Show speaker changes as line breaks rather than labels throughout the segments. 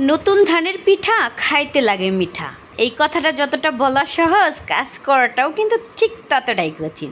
নতুন ধানের পিঠা খাইতে লাগে মিঠা। এই কথাটা যতটা বলা সহজ, কাজ করাটাও কিন্তু ঠিক ততটাই কঠিন।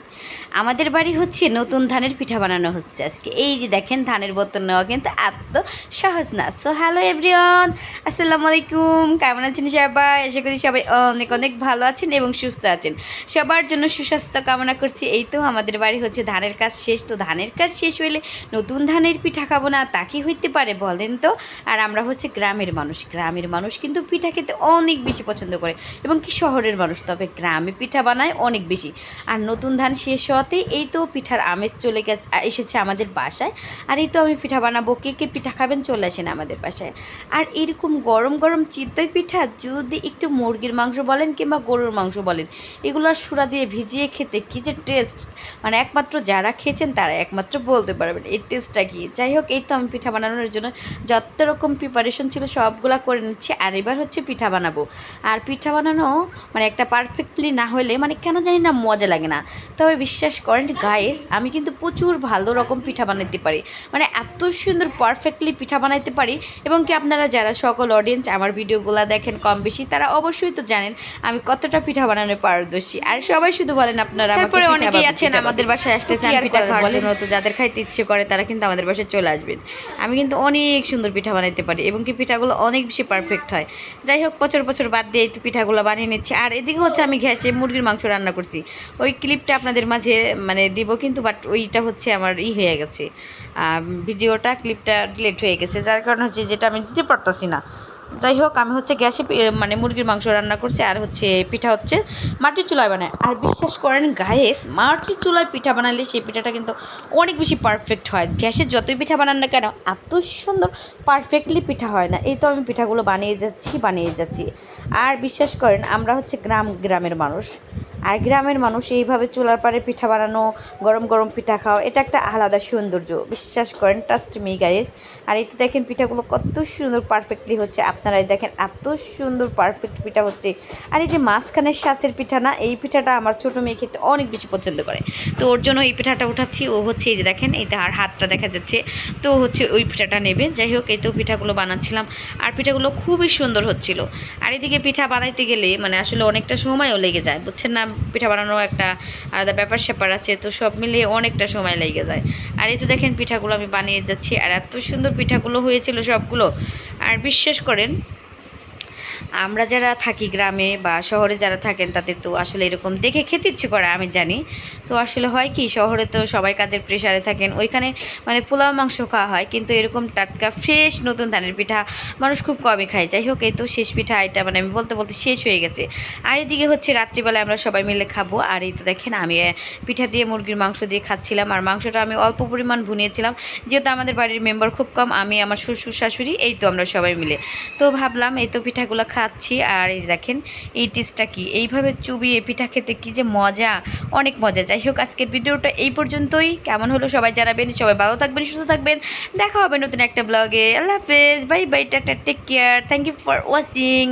আমাদের বাড়ি হচ্ছে নতুন ধানের পিঠা বানানো হচ্ছে আজকে। এই যে দেখেন, ধানের বোতল নেওয়া কিন্তু এত সহজ না। সো হ্যালো এভরিওয়ান আসসালামু আলাইকুম। কেমন আছেন সবাই? আশা করি সবাই অনেক অনেক ভালো আছেন এবং সুস্থ আছেন। সবার জন্য সুস্বাস্থ্য কামনা করছি। এই তো আমাদের বাড়ি হচ্ছে ধানের কাজ শেষ। তো ধানের কাজ শেষ হইলে নতুন ধানের পিঠা খাব না, তা কি হইতে পারে বলেন তো? আর আমরা হচ্ছে গ্রামের মানুষ। গ্রামের মানুষ কিন্তু পিঠা খেতে অনেক বেশি পছন্দ করে। এবং কি শহরের মানুষ, তবে গ্রামে পিঠা বানায় অনেক বেশি। আর নতুন ধান শেষ হওয়াতে এই তো পিঠার আমেজ চলে গেছে এসেছে আমাদের বাসায়। আর এই তো আমি পিঠা বানাবো, কে কে পিঠা খাবেন চলে আসেন আমাদের বাসায়। আর এরকম গরম গরম চিতই পিঠা, যদি একটু মুরগির মাংস বলেন কিংবা গরুর মাংস বলেন এগুলোর সুরা দিয়ে ভিজিয়ে খেতে কী যে টেস্ট! মানে একমাত্র যারা খেয়েছেন তারা একমাত্র বলতে পারবেন এই টেস্টটা কি? যাই হোক, এই তো আমি পিঠা বানানোর জন্য যত রকম প্রিপারেশন ছিল সবগুলা করে নিচ্ছি। আর এবার হচ্ছে পিঠা বানাবো। আর পিঠা বানানো মানে একটা পারফেক্টলি না হলে মানে কেন জানি না মজা লাগে না। তবে বিশ্বাস করেন গাইস আমি কিন্তু প্রচুর ভালো রকম পিঠা বানাতে পারি। মানে এত সুন্দর পারফেক্টলি পিঠা বানাইতে পারি। এবং কি আপনারা যারা সকল অডিয়েন্স আমার ভিডিওগুলো দেখেন কম বেশি তারা অবশ্যই তো জানেন আমি কতটা পিঠা বানানোর পারদর্শী। আর সবাই শুধু বলেন আপনারা
তারপরে অনেকেই আছেন আমাদের বাসায় আসতে চান পিঠা খাওয়ার জন্য।
তো যাদের খাইতে ইচ্ছে করে তারা কিন্তু আমাদের বাসায় চলে আসবেন। আমি কিন্তু অনেক সুন্দর পিঠা বানাইতে পারি এবং কি পিঠাগুলো অনেক বেশি পারফেক্ট হয়। যাই হোক বছর বছর বাদ দিয়ে তো পিঠাগুলো বানিয়ে নিচ্ছি। আর এদিকে হচ্ছে আমি ঘ্যাসে মুরগির মাংস রান্না করছি। ওই ক্লিপটা আপনাদের মাঝে মানে দিব কিন্তু বাট ওইটা হচ্ছে আমার ই হয়ে গেছে। ভিডিওটা ক্লিপটা ডিলেট হয়ে গেছে। যার কারণে হচ্ছে যেটা আমি দিতে পারতাছি না। যাই হোক, আমি হচ্ছে গ্যাসে মানে মুরগির মাংস রান্না করছি, আর হচ্ছে পিঠা হচ্ছে মাটির চুলায় বানায়। আর বিশ্বাস করেন গায়েস মাটির চুলায় পিঠা বানালে সেই পিঠাটা কিন্তু অনেক বেশি পারফেক্ট হয়। গ্যাসে যতই পিঠা বানান না কেন, এত সুন্দর পারফেক্টলি পিঠা হয় না। এই তো আমি পিঠাগুলো বানিয়ে যাচ্ছি বানিয়ে যাচ্ছি। আর বিশ্বাস করেন, আমরা হচ্ছে গ্রাম গ্রামের মানুষ। আর গ্রামের মানুষ এইভাবে চুলার পাড়ে পিঠা বানানো, গরম গরম পিঠা খাওয়া, এটা একটা আলাদা সৌন্দর্য। বিশ্বাস করেন ট্রাস্ট মি গাইজ আর এই তো দেখেন পিঠাগুলো কত সুন্দর পারফেক্টলি হচ্ছে। আপনারাই দেখেন এত সুন্দর পারফেক্ট পিঠা হচ্ছে। আর এই যে মাঝখানের সাঁচের পিঠা না, এই পিঠাটা আমার ছোটো মেয়ে খেতে অনেক বেশি পছন্দ করে। তো ওর জন্য এই পিঠাটা উঠাচ্ছি। ও হচ্ছে এই যে দেখেন, এই তার হাতটা দেখা যাচ্ছে। তো হচ্ছে ওই পিঠাটা নেবে। যাই হোক, এই তো পিঠাগুলো বানাচ্ছিলাম। আর পিঠাগুলো খুবই সুন্দর হচ্ছিল। আর এদিকে পিঠা বানাইতে গেলে মানে আসলে অনেকটা সময়ও লেগে যায়, বুঝছেন না? পিঠা বানানো একটা আলাদা ব্যাপার স্যাপার আছে, তো সব মিলিয়ে অনেকটা সময় লেগে যায়। আর এই তো দেখেন পিঠাগুলো আমি বানিয়ে যাচ্ছি, আর এত সুন্দর পিঠাগুলো হয়েছিল সবগুলো। আর বিশ্বাস করেন আমরা যারা থাকি গ্রামে বা শহরে যারা থাকেন, তাদের তো আসলে এরকম দেখে খেতে ইচ্ছে করে, আমি জানি। তো আসলে হয় কি, শহরে তো সবাই কাজের প্রেশারে থাকেন, ওইখানে মানে পোলাও, মাংস খাওয়া হয়, কিন্তু এরকম টাটকা ফ্রেশ নতুন ধানের পিঠা মানুষ খুব কমই খায়। যাই হোক, এই তো শেষ পিঠা, এটা মানে আমি বলতে বলতে শেষ হয়ে গেছে। আর এদিকে হচ্ছে রাত্রিবেলায় আমরা সবাই মিলে খাব, আর এই তো দেখেন, আমি পিঠা দিয়ে, মুরগির মাংস দিয়ে খাচ্ছিলাম, আর মাংসটা আমি অল্প পরিমাণ ভুনিয়েছিলাম, যেহেতু আমাদের বাড়ির মেম্বার খুব কম, আমি, আমার শ্বশুর, শাশুড়ি, এই তো আমরা সবাই মিলে। তো ভাবলাম, এই তো পিঠাগুলো খাচ্ছি। আর এই দেখেন, এই টেস্টটা কি? এইভাবে চুবিয়ে পিঠা খেতে কি যে মজা! অনেক মজা। যাই হোক, আজকের ভিডিওটা এই পর্যন্তই। কেমন হলো সবাই জানাবেন। সবাই ভালো থাকবেন, সুস্থ থাকবেন। দেখা হবে নতুন একটা ব্লগে আল্লাহ হাফেজ। Bye bye, tata take care thank you for watching